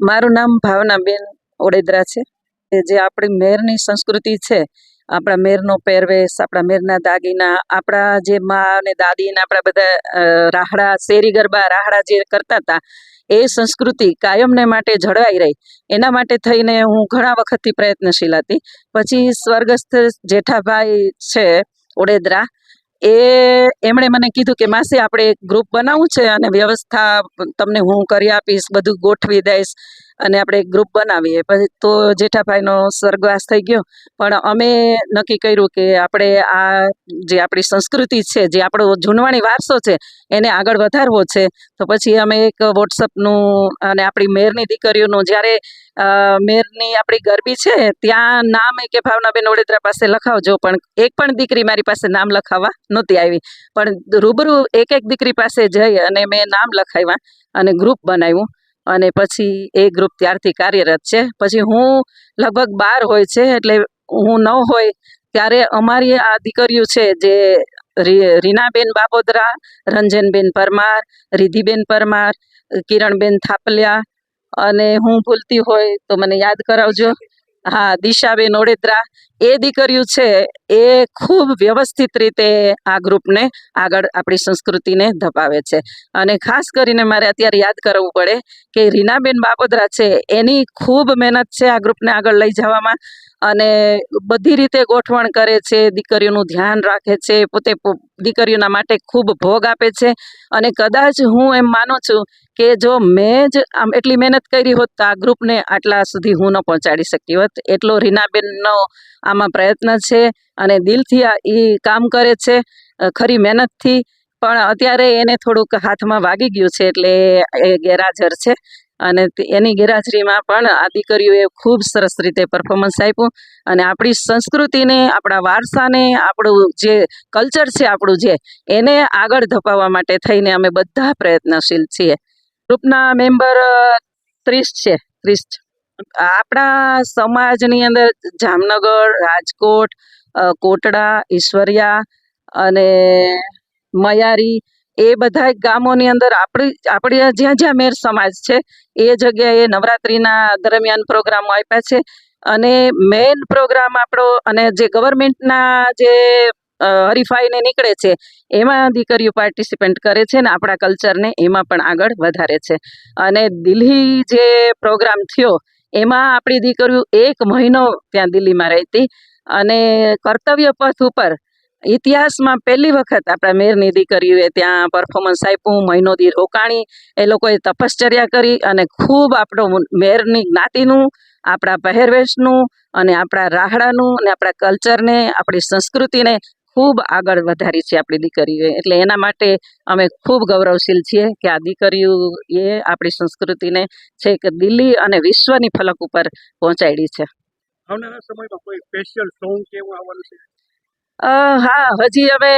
મારું નામ ભાવનાબેન ઓડેદરા છે. જે આપણી મેરની સંસ્કૃતિ છે, આપણા મેરનો પહેરવેશ, આપણા મેરના દાગીના, આપણા જે મા અને દાદીના આપણા બધા રાહડા, શેરી ગરબા, રાહડા જે કરતા હતા, એ સંસ્કૃતિ કાયમને માટે જળવાઈ રહી. એના માટે થઈને હું ઘણા વખતથી પ્રયત્નશીલ હતી. પછી સ્વર્ગસ્થ જેઠાભાઈ છે ઓડેદરા એ એમણે મને કીધું કે માસી, આપણે એક ગ્રુપ બનાવવું છે અને વ્યવસ્થા તમને હું કરી આપીશ, બધું ગોઠવી દઈશ. અને આપણે એક ગ્રુપ બનાવીએ. પછી તો જેઠાભાઈનો સ્વર્ગવાસ થઈ ગયો. પણ અમે નક્કી કર્યું કે આપણે આ જે આપણી સંસ્કૃતિ છે, જે આપણો જૂનવાણી વારસો છે, એને આગળ વધારવો છે. તો પછી અમે એક વોટ્સઅપનું અને આપણી મેરની દીકરીઓનું જ્યારે મેરની આપણી ગરબી છે, ત્યાં નામ કે ભાવનાબેન ઓડેદરા પાસે લખાવજો. પણ એક પણ દીકરી મારી પાસે નામ લખાવવા નહોતી આવી. પણ રૂબરૂ એક એક દીકરી પાસે જઈ અને મેં નામ લખાવ્યા અને ગ્રુપ બનાવ્યું. અને પછી એ ગ્રુપ ત્યારથી કાર્યરત છે. પછી હું લગભગ બાર હોય છે, એટલે હું ન હોય, ત્યારે અમારી આ દીકરીઓ છે, જે રીનાબેન બાબોદરા, રંજનબેન પરમાર રિધિબેન પરમાર, કિરણબેન થાપલિયા અને હું ભૂલતી હોય તો મને યાદ કરાવજો. હા, દિશાબેન ઓડેદરા એ દીકરીઓ છે, એ ખૂબ વ્યવસ્થિત રીતે આ ગ્રુપને આગળ આપણી સંસ્કૃતિને ધપાવે છે. અને ખાસ કરીને મારે અત્યારે યાદ કરવું પડે કે રીનાબેન બાબોદરા છે, એની ખૂબ મહેનત છે આ ગ્રુપને આગળ લઈ જવામાં. અને બધી રીતે ગોઠવણ કરે છે, દીકરીઓનું ધ્યાન રાખે છે, પોતે દીકરીઓના માટે ખૂબ ભોગ આપે છે. અને કદાચ હું એમ માનું છું કે જો મેં જ આમ એટલી મહેનત કરી હોત તો આ ગ્રુપને આટલા સુધી હું ન પહોંચાડી શકી હોત. એટલો રીનાબેનનો આમાં પ્રયત્ન છે અને દિલથી એ કામ કરે છે. ખરી મહેનતથી, પણ અત્યારે એને થોડુંક હાથમાં વાગી ગયું છે એટલે એ ગેરહાજર છે. અને એની ગેરહાજરીમાં પણ આ દીકરીઓએ ખૂબ સરસ રીતે પરફોર્મન્સ આપ્યું. અને આપણી સંસ્કૃતિને, આપણા વારસાને, આપણું જે કલ્ચર છે, આપણું જે, એને આગળ ધપાવવા માટે થઈને અમે બધા પ્રયત્નશીલ છીએ. ગ્રુપના મેમ્બર ત્રીસ છે, ત્રીસ આપણા સમાજની અંદર જામનગર, રાજકોટ કોટડા ઈશ્વરિયા અને મયારી એ બધા ગામોની અંદર આપણી આપણી જ્યાં જ્યાં મેર સમાજ છે, એ જગ્યાએ નવરાત્રિના દરમિયાન પ્રોગ્રામો આપ્યા છે. અને મેઇન પ્રોગ્રામ આપણો અને જે ગવર્મેન્ટના જે હરીફાઈને નીકળે છે, એમાં દીકરીઓ પાર્ટિસિપેન્ટ કરે છે ને આપણા કલ્ચરને એમાં પણ આગળ વધારે છે. અને દિલ્હી જે પ્રોગ્રામ થયો એમાં આપણી દીકરીઓ એક મહિનો ત્યાં દિલ્હીમાં રહેતી અને કર્તવ્ય પથ ઉપર ઇતિહાસમાં પહેલી વખત આપણા મેરની દીકરીઓએ ત્યાં પરફોર્મન્સ આપ્યું, મહિનો દી રોકાણી, એ લોકોએ તપશ્ચર્યા કરી અને ખૂબ આપણો મેરની જ્ઞાતિનું, આપણા પહેરવેશનું અને આપણા રાહડાનું અને આપણા કલ્ચરને આપણી સંસ્કૃતિને ખૂબ આગળ વધારી છે આપણી દીકરીઓએ એટલે એના માટે અમે ખૂબ ગૌરવશીલ છીએ કે આ દીકરીઓએ આપણી સંસ્કૃતિને છેક દિલ્હી અને વિશ્વની ફલક ઉપર પહોંચાડી છે. આવનારા સમયમાં કોઈ સ્પેશિયલ સોંગ કે એવું આવવાનું છે? હા હજી હવે?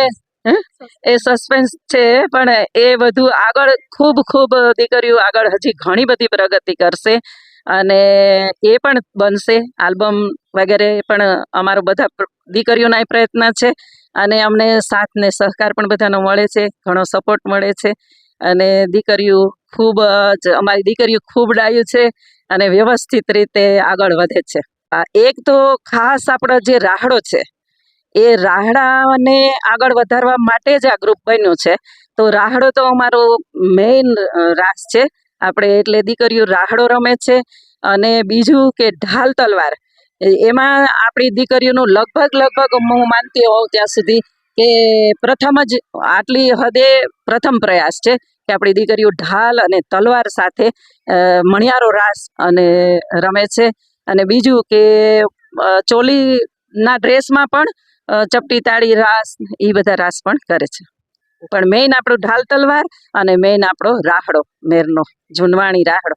એ સસ્પેન્સ છે પણ એ બધું આગળ ખૂબ ખૂબ દીકરીઓ આગળ હજી ઘણી બધી પ્રગતિ કરશે. અને એ પણ બનશે. આલ્બમ વગેરે પણ અમારો બધા દીકરીઓના પ્રયત્ન છે. અને અમને સાથ ને સહકાર પણ બધાનો મળે છે. ઘણો સપોર્ટ મળે છે. અને દીકરીઓ ખૂબ જ, અમારી દીકરીઓ ખૂબ ડાયું છે અને વ્યવસ્થિત રીતે આગળ વધે છે. એક તો ખાસ આપણો જે રાહડો છે, એ રાહડાને આગળ વધારવા માટે જ આ ગ્રુપ બન્યું છે. તો રાહડો તો અમારો મેઇન રાસ છે. આપણે એટલે દીકરીઓ રાહડો રમે છે અને બીજું કે ઢાલ તલવાર. એમાં આપણી દીકરીઓનું લગભગ લગભગ હું માનતી હોઉં ત્યાં સુધી કે પ્રથમ જ આટલી હદે પ્રથમ પ્રયાસ છે કે આપણી દીકરીઓ ઢાલ અને તલવાર સાથે મણિયારો રાસ અને રમે છે. અને બીજું કે ચોલીના ડ્રેસમાં પણ ચપટી તાળી રાસ એ બધા રાસ પણ કરે છે. પણ મેઇન આપણું ઢાલ તલવાર અને મેઇન આપણો રાહડો મેરનો જૂનવાણી રાહડો.